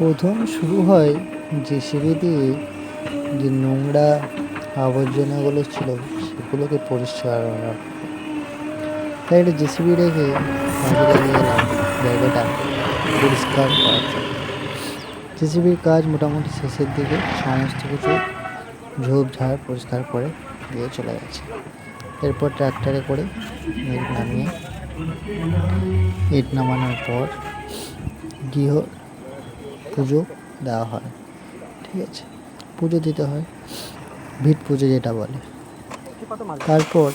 প্রথম শুরু হয় জেসিবি দিয়ে যে নোংরা আবর্জনাগুলো ছিল, সেগুলোকে পরিষ্কার করা। তাই একটা জেসিবি রেখে জায়গাটা পরিষ্কার জন্য। জেসিবির কাজ মোটামুটি শেষের দিকে সমস্ত কিছু ঝোপঝাড় পরিষ্কার করে দিয়ে চলে গেছে। এরপর ট্র্যাক্টরে করে ইট নামিয়ে ইট নামানোর পর গৃহ পুজো দেওয়া হয়। ঠিক আছে? পুজো দিতে হয়। ভিট পুজো যেটা বলে। তারপর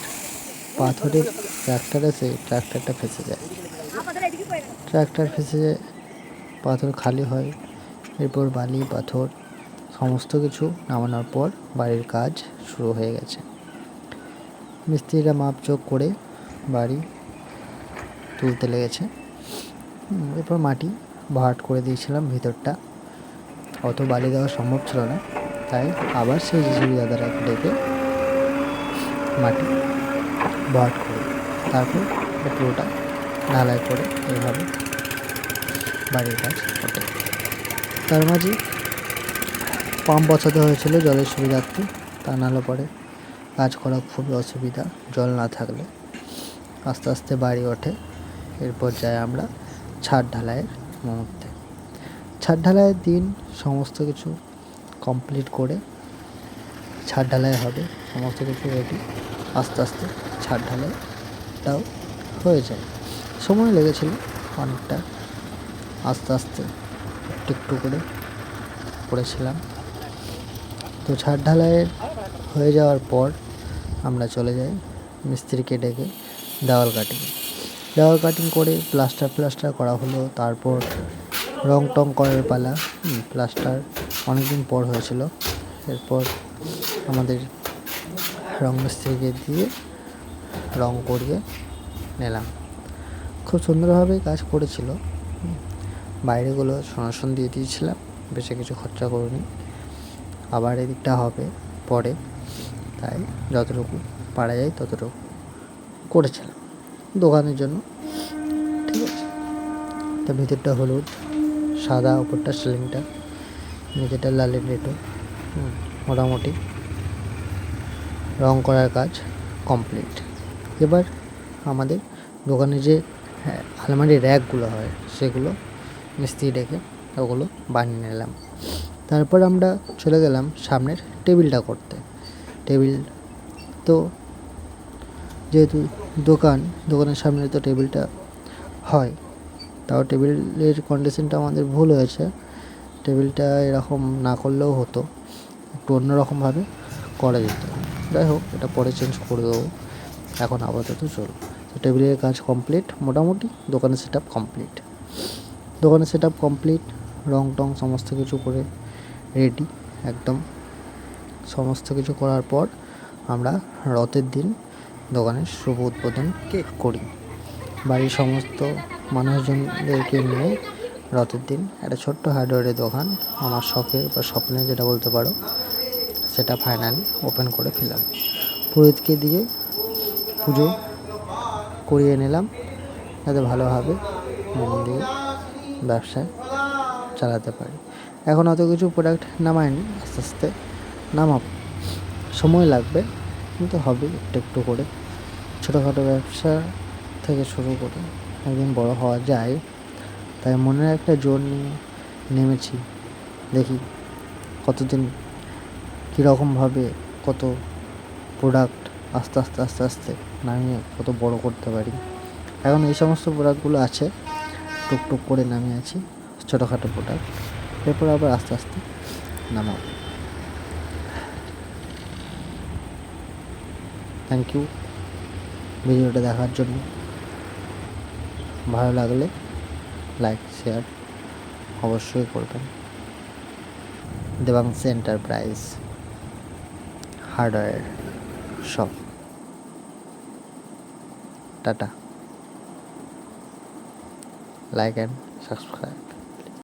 পাথরের ট্র্যাক্টর এসে ট্র্যাক্টরটা ফেসে যায়। ট্র্যাক্টর ফেসে যায়, পাথর খালি হয়, এরপর বালি, পাথর, সমস্ত কিছু নামানোর পর বাড়ির কাজ শুরু হয়ে গেছে। মিস্ত্রিরা মাপচোক করে বাড়ি তুলতে লেগেছে। এরপর মাটি ভাট করে দিয়েছিলাম ভিতরটা। অত বালি দেওয়া সম্ভব ছিল না। তাই আবার সেই জিসিবি দাদাটাকে ডেকে মাটি ভাট করে তারপর পুরোটা ঢালাই করে এইভাবে বাড়ির কাজ ওঠে তার মাঝে পাম্প বসাতে হয়েছিল জলের সুবিধার্থে। তা নাহলে পরে কাজ করা খুবই অসুবিধা, জল না থাকলে। আস্তে আস্তে বাড়ি ওঠে। এরপর যাই আমরা ছাদ ঢালাইয়ের মুহূর্তে। ছাদ ঢালাইয়ের দিন সমস্ত কিছু কমপ্লিট করে ছাদ ঢালাই হবে। সমস্ত কিছু রেডি আস্তে আস্তে ছাদ ঢালাইটাও হয়ে যায় সময় লেগেছিল অনেকটা। আস্তে আস্তে একটু একটু করে করেছিলাম তো ছাদ ঢালাইয়ের হয়ে যাওয়ার পর আমরা চলে যাই মিস্ত্রিকে ডেকে দেওয়াল কাটিং দেওয়াল কাটিং করে প্লাস্টার প্লাস্টার করা হলো, তারপর রং টং করার পালা প্লাস্টার অনেক দিন পর হয়েছিল। এরপর আমাদের রং মিস্ত্রিকে দিয়ে রং করিয়ে নিলাম। খুব সুন্দরভাবে কাজ করেছিল বাইরেগুলো সনাসন দিয়ে দিয়েছিলাম, বেশি কিছু খরচা করিনি। আবার এদিকটা হবে পরে, তাই যতটুকু পারা যায় ততটুকু করেছিলাম। দোকানের জন্য। ঠিক আছে? তা ভিতরটা হলুদ সাদা ওপরটা সিলিংটা নিচেটা লালের রেটো মোটামুটি। রং করার কাজ কমপ্লিট এবার আমাদের দোকানে যে হ্যাঁ, আলমারির র্যাকগুলো হয় সেগুলো মিস্ত্রি ডেকে ওগুলো বানিয়ে নিলাম। তারপর আমরা চলে গেলাম সামনের টেবিলটা করতে। টেবিল তো যেহেতু দোকান, দোকানের সামনে তো টেবিলটা হয়। তাও টেবিলের কন্ডিশনটা আমাদের ভুল হয়েছে। টেবিলটা এরকম না করলেও হতো। একটু অন্যরকমভাবে করা যেত। যাই হোক, এটা পরে চেঞ্জ করে দেবো। এখন আপাতত চল। তো টেবিলের কাজ কমপ্লিট মোটামুটি দোকানের সেট কমপ্লিট দোকানের সেট কমপ্লিট রং টং সমস্ত কিছু করে রেডি একদম। সমস্ত কিছু করার পর আমরা রথের দিন দোকানের শুভ উদ্বোধন করি? বাড়ির সমস্ত মানুষজনদেরকে নিয়ে রথের দিন একটা ছোট্ট হার্ডওয়্যারের দোকান আমার শখের বা স্বপ্নে যেটা বলতে পারো, সেটা ফাইনালি ওপেন করে ফেলাম পুরোহিতকে দিয়ে পুজো করিয়ে নিলাম, যাতে ভালোভাবে মন দিয়ে ব্যবসা চালাতে পারি। এখন অত কিছু প্রোডাক্ট নামায়নি আস্তে আস্তে নামাবো। সময় লাগবে কিন্তু হবে একটু একটু করে। ছোটোখাটো ব্যবসা থেকে শুরু করে একদিন বড় হওয়া যায়। তাই মনের একটা জোর নিয়ে নেমেছি। দেখি কতদিন কীরকমভাবে কত প্রোডাক্ট আস্তে আস্তে আস্তে আস্তে নামিয়ে কত বড় করতে পারি। এখন এই সমস্ত প্রোডাক্টগুলো আছে, টুকটুক করে নামিয়ে আছি, ছোটোখাটো প্রোডাক্ট এরপর আবার আস্তে আস্তে নামাবো। থ্যাংক ইউ ভিডিওটা দেখার জন্য। ভালো লাগলে লাইক শেয়ার অবশ্যই করবেন। Debanshi enterprise hardware shop tata. Like and subscribe